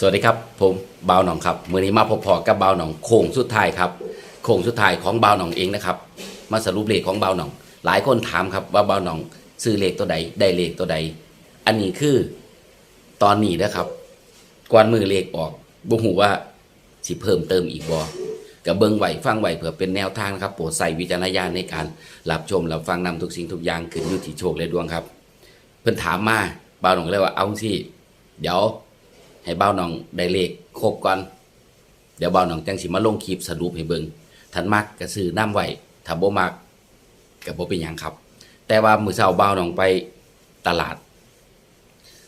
สวัสดีครับผมบ่าวหนองครับเมื่อนี้มาพบพอกับบ่าวหนองโค้งสุดท้ายครับโค้งสุดท้ายของบ่าวหนองเองนะครับ มาสรุปเลขของบ่าวหนอง หลายคนถามครับว่าบ่าวหนองซื้อเลขตัวใดได้เลขตัวใด อันนี้คือตอนนี้นะครับก่อนมือเลขออกบ่ฮู้ว่าสิเพิ่มเติมอีกบ่กับเบิงไหวฟังไหวเผื่อเป็นแนวทางนะครับโปรดใส่วิจารณญาณในการรับชมรับฟังนำทุกสิ่งทุกอย่างขึ้นอยู่ที่โชคและดวงครับ เพิ่นถามมาบ่าวหนองเลยว่าเอาสิเดี๋ยว ให้เบ้าน้องได้เลขครบก่อน เดี๋ยวเบ้าน้องจังสิมาลงคลิปสรุปให้เบิงทันมักก็ซื้อน้ำไว้ถ้าบ่มักก็บ่เป็นหยังครับ แต่ว่ามื้อเช้าเบ้าน้องไปตลาด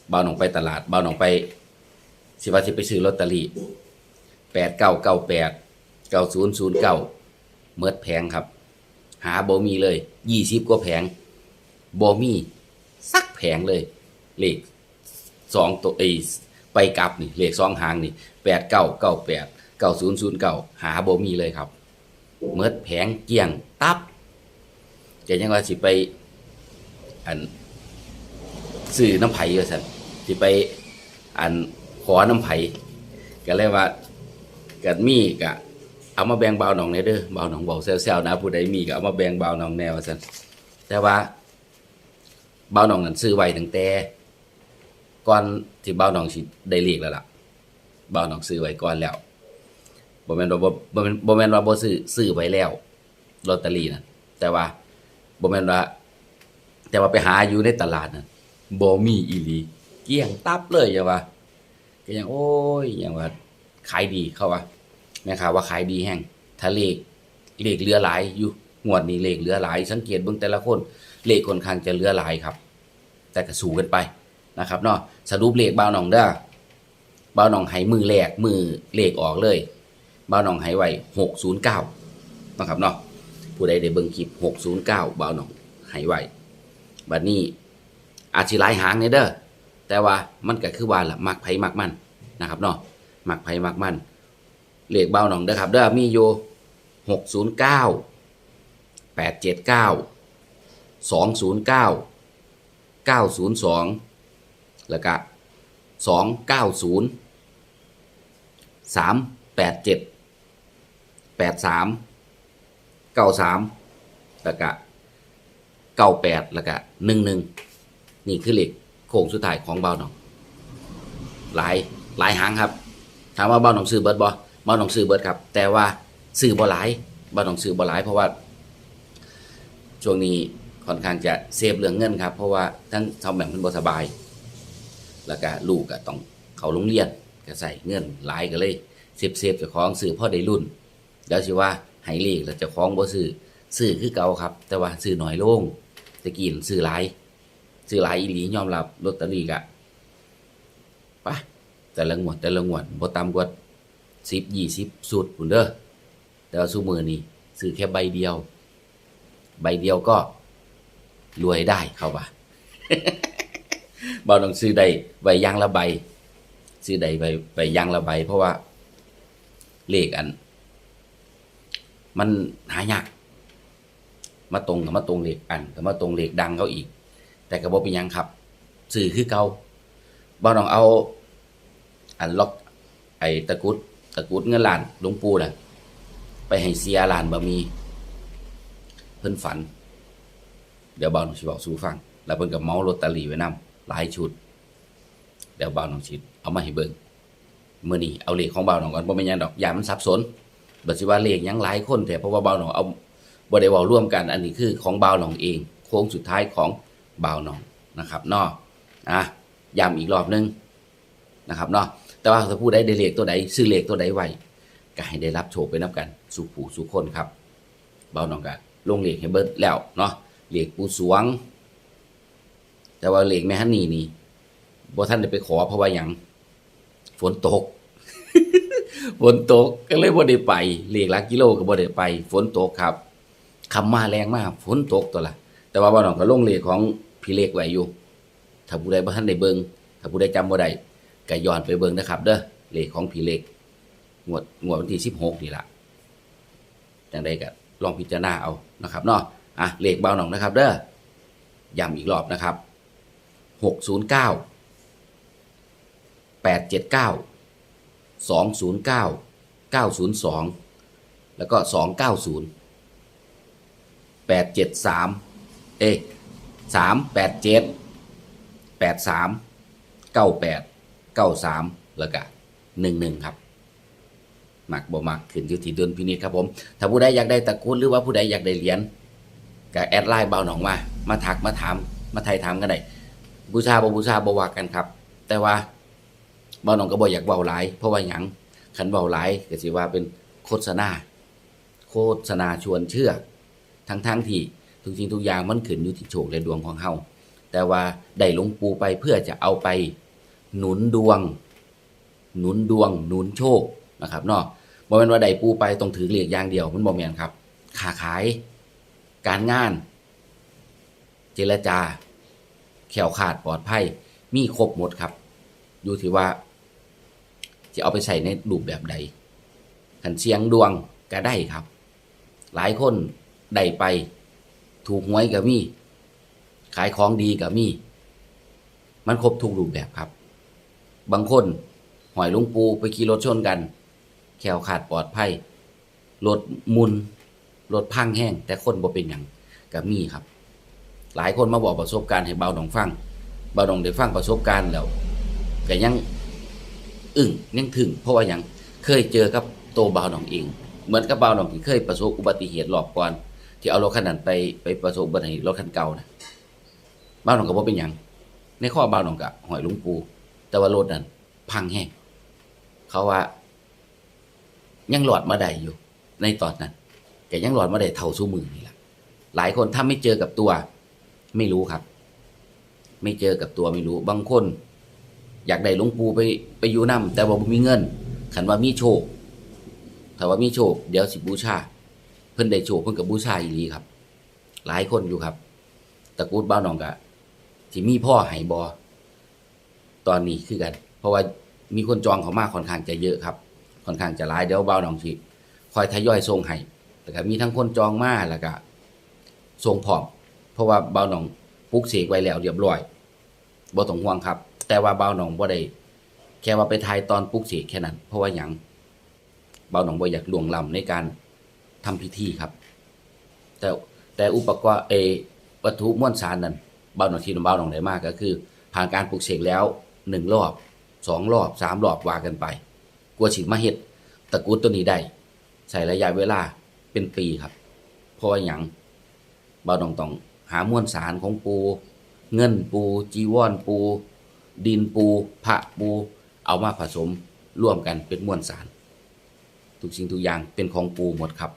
เบ้าน้องไปตลาด เบ้าน้องไป สิว่าสิไปซื้อลอตเตอรี่8998 9009เก้าเมิดแผงครับ หาบ่มีเลย20กว่าแผงบ่มีสักแผงเลยเลขสองตัวไอ ไปกลับนี่เลขสองหางนี่แปดเก้าเก้าแปดเก้าศูนย์ศูนย์เก้าหาบ่มีเลยครับเมื่อแผงเกลี้ยงตับจะยังว่าสิไปอันซื้อน้ำไผ่ก็สันสิไปอันขอน้ำไผ่ก็เลยว่ากัดมีกะเอามาแบ่งเบาหนองในเด้อเบาหนองเบาแซวๆนะผู้ใดมีก็เอามาแบ่งเบาหนองแนวสันแต่ว่าเบาหนองนั้นซื้อไว้ตั้งแต่ ก่อนที่เบ้าหนองสิได้เลขแล้วล่ะเบ้าหนองซื้อไว้ก่อนแล้วบ่แม่นว่าบ่บ่แม่นบ่แม่นว่าบ่ซื้อซื้อไว้แล้วลอตเตอรี่นั่นแต่ว่าบ่แม่นว่า แต่ว่าไปหาอยู่ในตลาดนั่นบ่มีอีหลีเกลี้ยงตับเลยอย่าว่าก็ยังโอ้ยอยังว่าขายดีเขาว่าแม่ค้าว่าขายดีแฮงถ้าเลเลขเหลือหลายอยู่งวดนี้เลขเหลือหลาย สังเกตเบิ่งแต่ละคนเลขค่อนข้างจะเหลือหลายครับ แต่ก็สู้กันไป นะครับเนาะสรุปเลขบ่าวหนองเด้อบ่าวหนองไหมือแรกมือเลขออกเลยบ่าวหนองไหไว้หกศูนย์เก้านะครับเนาะผู้ใดได้เบิ่งคลิปหกศูนย์เก้าบ่าวหนองไหไว้บัดนี้อาจสิหลายหางเนี่ยเด้อแต่ว่ามันก็คือว่าละมักไผมักมันนะครับเนาะมักไผมักมันเลขบ่าหนองเด้อครับเด้อมีอยู่หกศูนย์เก้าแปดเจ็ดเก้าสองศูนย์เก้าเก้าศูนย์สอง แล้วก็สองเก้าศูนย์สามแปดเจ็ดแปดสามเก้าสามแล้วก็เก้าแปดแล้วก็หนึ่งหนึ่งนี่คือเหล็กโค้งสุดท้ายของเบาหนองหลายหลายหางครับถามว่าเบาหนองซื้อเบิร์ดบ่เบาหนองซื้อเบิร์ดครับ แต่ว่าซื้อบ่หลายเบาหนองซื้อบ่หลาย เพราะว่าช่วงนี้ค่อนข้างจะเซฟเรื่องเงินครับ เพราะว่าทั้งทำแบบมันบ่สบาย แล้วก็ลูกก็ต้องเขาโรงเรียนก็ใส่เงินหลายก็เลยเซฟเซฟเจ้าของซื้อพ่อได้รุ่น แล้วสิว่าให้เลขแล้วเจ้าของบ่ซื้อซื้อคือเก่าครับ แต่ว่าซื้อหน้อยลงตะกี้นั่นซื้อหลายซื้อหลายอีหลียอมรับลอตเตอรี่กะไปแต่ละงวดแต่ละงวดบ่ต่ำกว่า10 20สุดพุ่นเด้อแต่ว่าซุมื้อนี้ซื้อแค่ใบเดียว ใบเดียวก็รวยได้เขา ว่าบ่ต้องซื้อได้ใบยางละใบซื้อได้ใบใบยางละใบเพราะว่าเลขอัน มันหายากมาตรงกับมาตรงเลขอันกับมาตรงเลขดังเขาอีก แต่ก็บ่เป็นยังครับซื้อคือเกาบ่ต้องเอา อันล็อกไอ้ตะกุดตะกุดเงินหลานหลวงปู่น่ะ ไปให้เสียหลานบ่มี เพิ่นฝัน เดี๋ยวบ่าวน้องสิบอกสู่ฟัง แล้วเพิ่นก็เมาลอตเตอรี่ไว้นํ หลายชุดเดี๋ยวบ่าวน้องสิดเอามาให้เบิ่งมื้อนี้เอาเลขของบ่าวน้องก่อนบ่แม่นหยังดอกอย่ามันสับสนบ่สิว่าเลขหยังหลายคนแต่เพราะว่าบ่าวน้องเอาบ่ได้เว้าร่วมกันอันนี้คือของบ่าวน้องเอง โค้งสุดท้ายของบ่าวน้องนะครับเนาะอะย้ำอีกรอบนึงนะครับเนาะแต่ว่าถ้าผู้ใดได้เลขตัวใดซื้อเลขตัวใดไว้ก็ให้ได้รับโชคไปนํกันสู่ผู้สู่คนครับเบาวน้องก็ลงเลขให้เบิดแล้วเนาะเหล็กปูสวง แต่ว่าเหล็กแม่ฮันนี่นี่บ่ท่านได้ไปขอเพราะว่าหยังฝนตก ฝนตกก็เลยบ่ได้ไปเหล็กหลักกิโลก็บ่ได้ไป ฝนตกครับคำมาแรงมากฝนตกตัวละแต่ว่าบ่น้องก็ลงเหล็กของพี่เล็กไว้อยู่ถ้าผู้ใดบ่ทันได้เบิ่งถ้าผู้ใดจำบ่ได้ก็ย้อนไปเบิ่งนะครับ เด้อเหล็กของพี่เล็กงวดงวดวันที่16นี่ล่ะจังไดก็ลองพิจารณาเอานะครับเนาะอะเลขเบาหน่องนะครับ เด้อย้ำอีกรอบนะครับ หกศูนย์เก้าแปดเจ็ดเก้าสองศูนย์เก้าเก้าศูนย์สองแล้วก็สองเก้าศูนย์แปดเจ็ดสามเอ้สามแปดเจ็ดแปดสามเก้าแปดเก้าสามล้วก็หนึ่งหนึ่งครับมักบ่มักขึ้นอยู่ที่ดุลพินิจครับผม ถ้าผู้ใดอยากได้ตะกุดหรือว่าผู้ใดอยากได้เหรียญก็แอดไลน์เบาหนองมา มาทักมาถาม มาไทยถามกันได้ บูชาบ่บูชาบ่ว่ากันครับ แต่ว่าบาหนองก็บ่อยากเบาหลายเพราะว่าหยังคันเบาหลายก็สิว่าเป็นโฆษณา โฆษณาชวนเชื่อ ทั้งทั้งๆที่ทุกสิ่งทุกอย่างมันขึ้นอยู่ที่โชคและดวงของเฮาแต่ว่าได้หลวงปู่ไปเพื่อจะเอาไปหนุนดวง หนุนดวง หนุนโชคนะครับเนาะบ่แม่นว่าได้ปูไปต้องถือเหลียกอย่างเดียวมันบ่แม่นครับค้าขาย การงาน เจรจา แขวขาดปลอดภัย มีครบหมดครับอยู่ที่ว่าจะเอาไปใส่ในรูปแบบใดขันเชียงดวงก็ได้ครับ หลายคนได้ไป ถูกหวยก็มี ขายของดีก็มี มันครบทุกรูปแบบครับ บางคนหอยลุงปูไปขี่รถชนกัน แขวขาดปลอดภัยรถมุนรถพังแห้ง แต่คนบ่เป็นอย่างก็มีครับ หลายคนมาบอกประสบการณ์ให้เบาหนองฟังเบาหนองได้ฟังประสบการณ์แล้วก็ยังอึ้งยังถึง เพราะว่ายังเคยเจอกับโตวเบาหนองเองเหมือนกับเบาหนองที่เคยประสบอุบัติเหตุรอบก่อนที่เอารถคันนั้นไปไปประสบอุบัติเหตุรถคันเก่านะเบาหนองก็บ่เป็นหยังในข้อเบาหนองกับหอยลุงปู แต่ว่ารถนั้น พังแห้งเขาว่า ยังหลอดมาได้อยู่ ในตอนนั้นแต่ยังหลอดมาได้เท่าสู้มือนี่แหละหลายคนถ้าไม่เจอกับตัว ไม่รู้ครับ ไม่เจอกับตัวไม่รู้ บางคน อยากได้หลวงปู่ไปไปอยู่นํแต่ว่าบ่มีเงินขันว่ามีโชคถ้าว่ามีโชค เดี๋ยวสิบูชา เพิ่นได้โชคเพิ่นกับบูชาอีหลีครับ หลายคนอยู่ครับตะกูลบ้านนองกะที่มีพ่อไหบอตอนนี้คือกัน เพราะว่ามีคนจองเขามากค่อนข้างจะเยอะครับ ค่อนข้างจะหลายเดี๋ยวบ้านนองสิคอยทยอยส่งให้แล้วก็มีทั้งคนจองมาแล้วก็ส่งพร้อม เพราะว่าเบ้านน้องปลุกเสกไว้แล้วเรียบร้อยบ่ต้องห่วงครับ แต่ว่าเบ้าหนองบ่ได้แค่ว่าไปทายตอนปลุกเสกแค่นั้น เพราะว่าหยังเบ้าหนองบ่อยากลวงลำในการทำพิธีครับ แต่แต่อุปกรณ์เอวัตถุมวลสารนั้นเบ้าหนองที่เบ้าหนองได้มากก็คือ ผ่านการปลุกเสกแล้วหนึ่งรอบสองรอบสามรอบว่ากันไป กลัวสิมาเฮ็ดตะกูลตัวนี้ได้ใช้ระยะเวลาเป็นปีครับ เพราะว่าหยังบ้าหนองต้อง หามวลสารของปู เงินปูจีวรปู ดินปูพระปู เอามาผสมร่วมกันเป็นมวลสาร ทุกสิ่งทุกอย่างเป็นของปูหมดครับ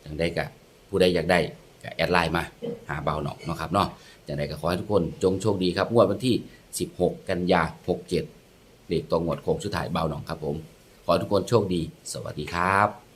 อย่างใดก็ผู้ใดอยากได้ก็แอดไลน์มาหาเบาหนอกนะครับเนาะอย่างใดก็ขอให้ทุกคนจงโชคดีครับงวดวันที่ 16 กันยา 67เลขตัวงวดโค้งสุดท้ายเบาหนองครับผม ขอให้ทุกคนโชคดี สวัสดีครับ